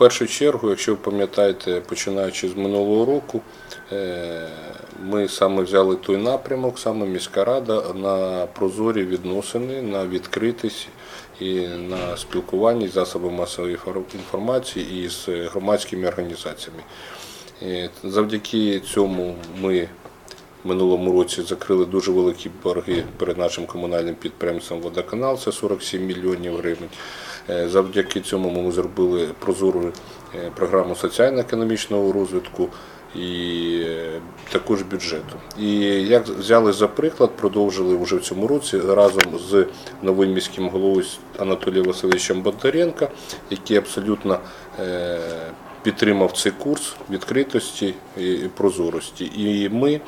першу чергу, якщо ви пам'ятаєте, починаючи з минулого року, е, ми саме взяли той напрямок, саме міська рада на прозорі відносини, на відкритість і на спілкування з засобами масової інформації і з громадськими організаціями. Е, Завдяки цьому ми в минулому році закрили дуже великі борги перед нашим комунальним підприємством Водоканал, це 47 мільйонів гривень. Е, Завдяки цьому ми зробили прозору е, програму соціально-економічного розвитку і е, також бюджету. І як взяли за приклад, продовжили вже в цьому році разом з новим міським головою Анатолієм Васильовичем Бондаренко, який абсолютно підтримав цей курс відкритості і прозорості. І ми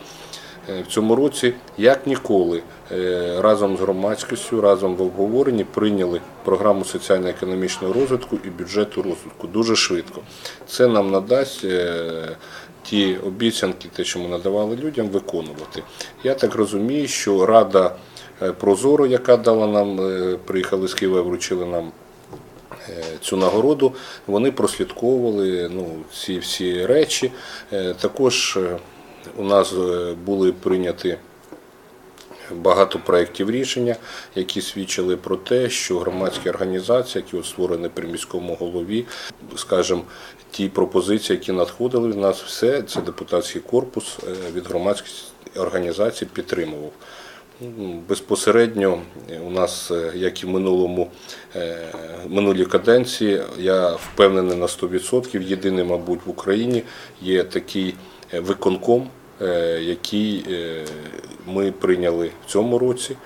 в цьому році, як ніколи, е, разом з громадськістю, разом в обговоренні прийняли програму соціально-економічного розвитку і бюджету розвитку дуже швидко. Це нам надасть е, ті обіцянки, те, що ми надавали людям, виконувати. Я так розумію, що Рада е, Прозоро, яка дала нам, е, приїхали з Києва, вручили нам е, цю нагороду, вони прослідковували ну, ці всі речі. Е, Також е, у нас е, були прийняті багато проєктів рішення, які свідчили про те, що громадські організації, які от створені при міському голові, скажімо, ті пропозиції, які надходили від нас, все це депутатський корпус е, від громадських організацій підтримував. Ну, Безпосередньо у нас, е, як і в минулому е, минулій каденції, я впевнений на 100%, єдиний, мабуть, в Україні є такий е, виконком, е, який е, ми прийняли в цьому році.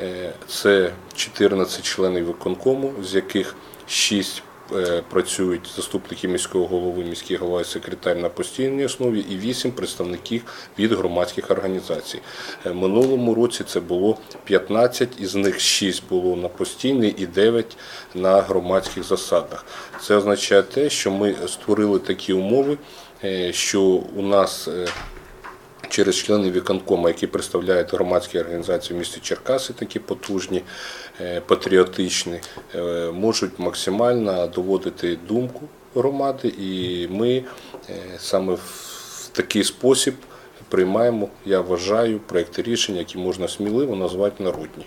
Е, Це 14 членів виконкому, з яких 6 е, працюють заступники міського голови, міський голова і секретар на постійній основі, і 8 представників від громадських організацій. Е, Минулому році це було 15, із них 6 було на постійній і 9 на громадських засадах. Це означає те, що ми створили такі умови, е, що у нас е, через члени виконкому, які представляють громадські організації в місті Черкаси, такі потужні, е, патріотичні, е, можуть максимально доводити думку громади, і ми е, саме в такий спосіб приймаємо, я вважаю, проекти рішень, які можна сміливо назвати народні.